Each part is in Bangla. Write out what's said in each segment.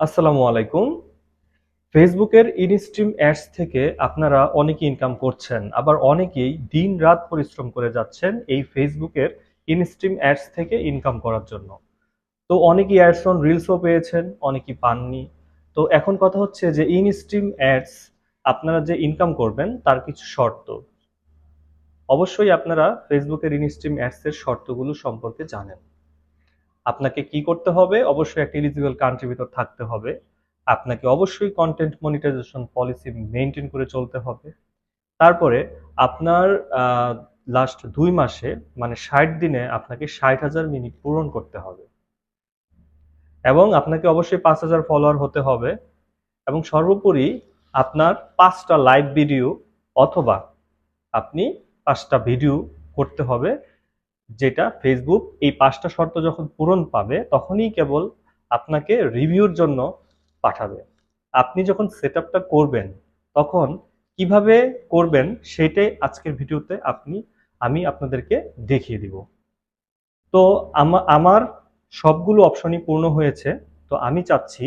আসসালামু আলাইকুম। ফেসবুকের ইনস্ট্রিম অ্যাডস থেকে আপনারা অনেকে ইনকাম করছেন, আবার অনেকেই দিন রাত পরিশ্রম করে যাচ্ছেন এই ফেসবুকের ইনস্ট্রিম অ্যাডস থেকে ইনকাম করার জন্য। তো অনেকেই অ্যাডস অন রিলসও পেয়েছেন, অনেকেই পাননি। তো এখন কথা হচ্ছে যে ইনস্ট্রিম অ্যাডস আপনারা যে ইনকাম করবেন তার কিছু শর্ত। অবশ্যই আপনারা ফেসবুকের ইনস্ট্রিম অ্যাডসের শর্তগুলো সম্পর্কে জানেন। আপনাকে কি করতে হবে? অবশ্যই একটা এলিজিবল কান্ট্রির ভিতর থাকতে হবে। আপনাকে অবশ্যই কন্টেন্ট মনিটাইজেশন পলিসি মেনটেন করে চলতে হবে। তারপরে আপনার লাস্ট দুই মাসে মানে ষাট দিনে আপনাকে ষাট হাজার মিনিট পূরণ করতে হবে। এবং আপনাকে অবশ্যই পাঁচ হাজার ফলোয়ার হতে হবে। এবং সর্বোপরি আপনার পাঁচটা লাইভ ভিডিও অথবা আপনি পাঁচটা ভিডিও করতে হবে। যেটা ফেসবুক এই পাঁচটা শর্ত যখন পূরণ পাবে, তখনই কেবল আপনাকে রিভিউর জন্য পাঠাবে। আপনি যখন সেট করবেন, তখন কীভাবে করবেন সেটাই আজকের ভিডিওতে আপনি, আমি আপনাদেরকে দেখিয়ে দিব। তো আমার সবগুলো অপশনই পূর্ণ হয়েছে। তো আমি চাচ্ছি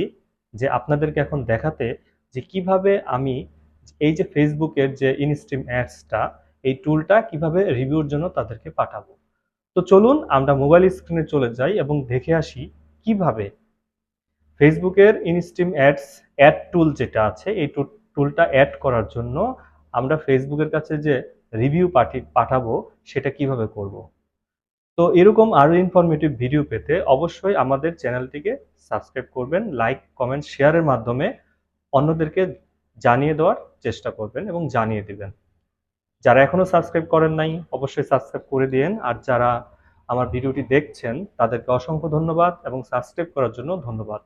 যে আপনাদেরকে এখন দেখাতে যে কীভাবে আমি এই যে ফেসবুকের যে ইনস্ট্রিম অ্যাডসটা এই টুলটা কীভাবে রিভিউর জন্য তাদেরকে পাঠাবো। তো চলুন আমরা মোবাইল স্ক্রিনে চলে যাই এবং দেখে আসি কীভাবে ফেসবুকের ইনস্ট্রিম অ্যাডস অ্যাড টুল যেটা আছে, এই টুলটা অ্যাড করার জন্য আমরা ফেসবুকের কাছে যে রিভিউ পাঠি, পাঠাবো সেটা কীভাবে করব। তো এরকম আরও ইনফরমেটিভ ভিডিও পেতে অবশ্যই আমাদের চ্যানেলটিকে সাবস্ক্রাইব করবেন লাইক কমেন্ট শেয়ারের মাধ্যমে অন্যদেরকে জানিয়ে দেওয়ার চেষ্টা করবেন এবং জানিয়ে দিবেন। যারা এখনও সাবস্ক্রাইব করেন নাই, অবশ্যই সাবস্ক্রাইব করে দিয়েন। আর যারা আমার ভিডিওটি দেখছেন, তাদেরকে অসংখ্য ধন্যবাদ এবং সাবস্ক্রাইব করার জন্য ধন্যবাদ।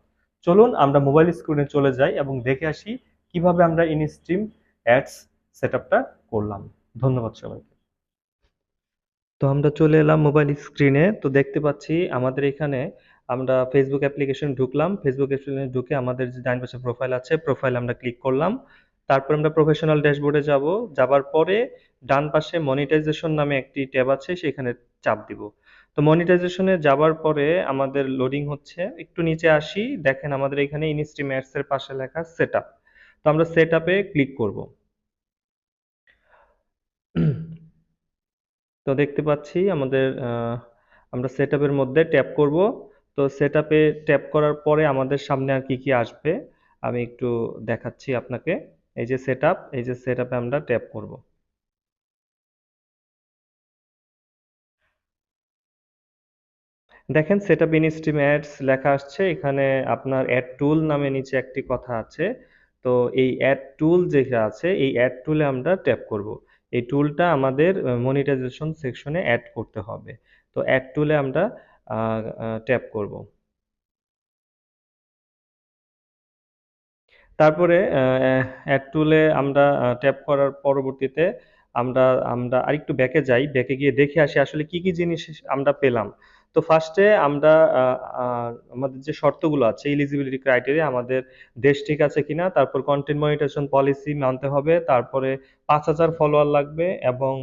চলুন, আমরা মোবাইল স্ক্রিনে চলে যাই এবং দেখে আসি কীভাবে আমরা ইনস্ট্রিম অ্যাডস সেটআপটা করলাম। ধন্যবাদ সবাইকে। তো আমরা চলে এলাম মোবাইল স্ক্রিনে তো দেখতে পাচ্ছি আমাদের এখানে আমরা ফেসবুক অ্যাপ্লিকেশন ঢুকলাম। ফেসবুক অ্যাপ্লিকেশনে ঢুকে আমাদের যে ডান পাশে প্রোফাইল আছে প্রোফাইল আমরা ক্লিক করলাম। তারপর আমরা প্রফেশনাল ড্যাশবোর্ডে যাব। যাবার পরে ডান পাশে মনিটাইজেশন নামে একটি ট্যাব আছে, সেখানে চাপ দিব। তো মনিটাইজেশনে যাবার পরে আমাদের লোডিং হচ্ছে। একটু নিচে আসি, দেখেন আমাদের এখানে ইনস্ট্রিম অ্যাডস এর পাশে লেখা সেটআপ তো আমরা সেটআপে ক্লিক করব। তো দেখতে পাচ্ছি আমাদের আমরা সেটআপের মধ্যে ট্যাপ করব। তো সেটআপে ট্যাপ করার পরে আমাদের সামনে আর কি কি আসবে, আমি একটু দেখাচ্ছি আপনাকে। এই যে সেটআপ এই যে সেটআপে আমরা ট্যাপ করব। দেখেন সেটআপ ইন স্ট্রিম অ্যাডস লেখা আসছে, এখানে আপনার অ্যাড টুল নামে নিচে একটি কথা আছে। তো এই অ্যাড টুল যেটা আছে, এই অ্যাড টুলে আমরা ট্যাপ করব। এই টুলটা আমাদের মনিটাইজেশন সেকশনে অ্যাড করতে হবে। তো অ্যাড টুলে আমরা ট্যাপ করব। তারপরে অ্যাড টুলে আমরা ট্যাপ করার পরবর্তীতে আমরা আমরা আরেকটু ব্যাকে যাই। ব্যাকে গিয়ে দেখে আসি আসলে কি কি জিনিস আমরা পেলাম। তো ফার্স্টে আমরা আমাদের যে শর্তগুলো আছে এলিজিবিলিটি ক্রাইটেরিয়া আমাদের দেশ ঠিক আছে কিনা, তারপর কন্টেন্ট মনিটাইজেশন পলিসি মানতে হবে, তারপরে পাঁচ হাজার ফলোয়ার লাগবে, এবং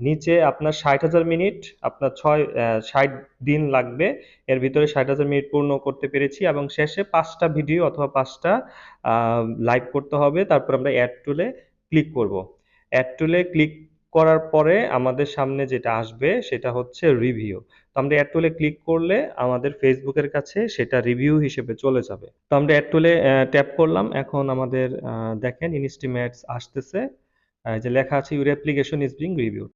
নিচে আপনার ষাট হাজার মিনিট আপনার ছয় ষাট দিন লাগবে, এর ভিতরে ষাট হাজার মিনিট পূর্ণ করতে পেরেছি, এবং শেষে পাঁচটা ভিডিও অথবা পাঁচটা লাইভ করতে হবে, তারপর আমরা অ্যাড টুলে ক্লিক করব। অ্যাড টুলে ক্লিক করার পরে আমাদের সামনে যেটা আসবে সেটা হচ্ছে রিভিউ তো আমরা অ্যাড টুলে ক্লিক করলে আমাদের ফেসবুকের কাছে সেটা রিভিউ হিসেবে চলে যাবে। তো আমরা অ্যাড টুলে ট্যাপ করলাম। এখন আমাদের দেখেন ইনস্টিমেটস আসতেছে। যে লেখা আছে your application is being reviewed